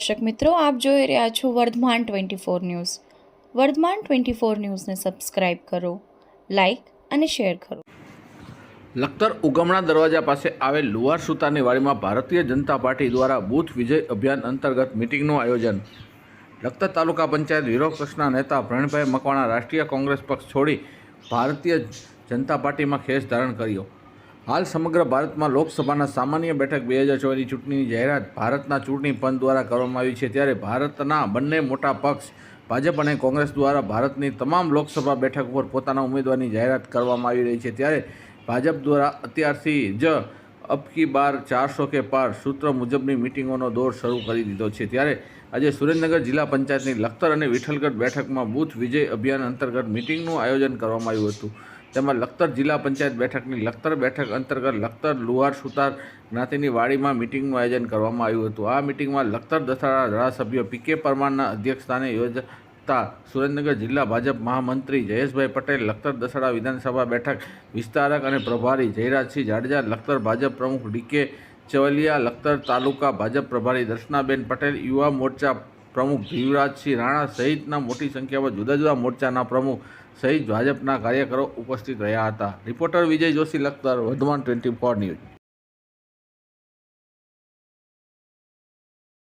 દર્શક મિત્રો, આપ જોઈ રહ્યા છો Vardhman twenty four news. Vardhman twenty four ન્યૂઝને સબસ્ક્રાઇબ કરો, લાઇક અને શેર કરો. લખતર ઉગમણા દરવાજા પાસે આવેલ લુવાર સુતારની વાડીમાં ભારતીય જનતા પાર્ટી દ્વારા બૂથ વિજય અભિયાન અંતર્ગત મિટિંગનું આયોજન. લખતર તાલુકા પંચાયત વિરોધ નેતા પ્રણભાઈ મકવાણા રાષ્ટ્રીય કોંગ્રેસ પક્ષ છોડી ભારતીય જનતા પાર્ટીમાં ખેસ ધારણ કર્યો. હાલ સમગ્ર ભારતમાં લોકસભાના સામાન્ય બેઠક બે હજાર ચોવીસની ચૂંટણીની જાહેરાત ભારતના ચૂંટણી પંચ દ્વારા કરવામાં આવી છે. ત્યારે ભારતના બંને મોટા પક્ષ, ભાજપ અને કોંગ્રેસ દ્વારા ભારતની તમામ લોકસભા બેઠક ઉપર પોતાના ઉમેદવારની જાહેરાત કરવામાં આવી રહી છે. ત્યારે ભાજપ દ્વારા અત્યારથી જ અબકી બાર ચારસો કે પાર સૂત્ર મુજબની મિટિંગોનો દોર શરૂ કરી દીધો છે. ત્યારે આજે સુરેન્દ્રનગર જિલ્લા પંચાયતની લખતર અને વિઠ્ઠલગઢ બેઠકમાં બૂથ વિજય અભિયાન અંતર્ગત મિટિંગનું આયોજન કરવામાં આવ્યું હતું. તેમાં લખતર જિલ્લા પંચાયત બેઠકની લખતર બેઠક અંતર્ગત લખતર, લુહાર, સુતાર જ્ઞાતિની વાડીમાં મિટિંગનું આયોજન કરવામાં આવ્યું હતું. આ મિટિંગમાં લખતર દસાડા ધારાસભ્ય પી કે પરમારના અધ્યક્ષસ્થાને યોજાતા સુરેન્દ્રનગર જિલ્લા ભાજપ મહામંત્રી જયેશભાઈ પટેલ, લખતર દસાડા વિધાનસભા બેઠક વિસ્તારક અને પ્રભારી જયરાજસિંહ જાડેજા, લખતર ભાજપ પ્રમુખ ડીકે ચવલિયા, લખતર તાલુકા ભાજપ પ્રભારી દર્શનાબેન પટેલ, યુવા મોરચા પ્રમુખ ભીવરાજસિંહ રાણા સહિતના મોટી સંખ્યામાં જુદા જુદા મોરચાના પ્રમુખ સહિત ભાજપના કાર્યકરો ઉપસ્થિત રહ્યા હતા. Reporter Vijay Joshi, Lakhtar, Vardhman twenty four news.